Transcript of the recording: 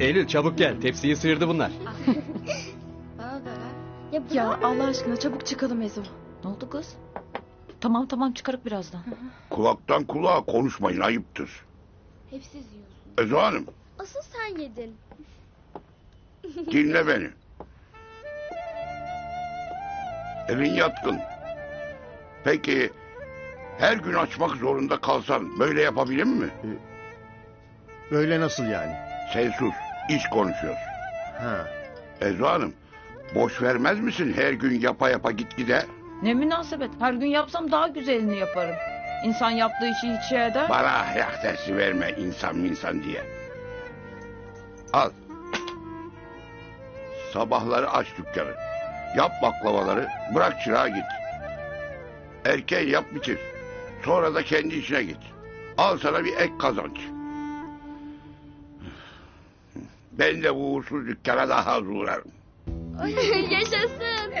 Eylül çabuk gel. Tepsiyi sıyırdı bunlar. Ya, Ya Allah aşkına çabuk çıkalım Ezo. Ne oldu kız? Tamam tamam çıkarık birazdan. Kulaktan kulağa konuşmayın ayıptır. Hep siz yiyorsunuz. Ezo Hanım Asıl sen yedin. dinle beni. Elin yatkın. Peki her gün açmak zorunda kalsan böyle yapabilir mi? Böyle nasıl yani? Sen sus. İş konuşuyoruz. Ha. Ezo Hanım boş vermez misin her gün yapa yapa git gide? Ne münasebet. Her gün yapsam daha güzelini yaparım. İnsan yaptığı işi hiç şey eder. Bana ahlak dersi verme insan insan diye. Al. Sabahları aç dükkanı. Yap baklavaları, bırak çırağa git. Erken yap bitir. Sonra da kendi işine git. Al sana bir ek kazanç. Ben de bu uğursuz dükkana daha az uğrarım. Yaşasın.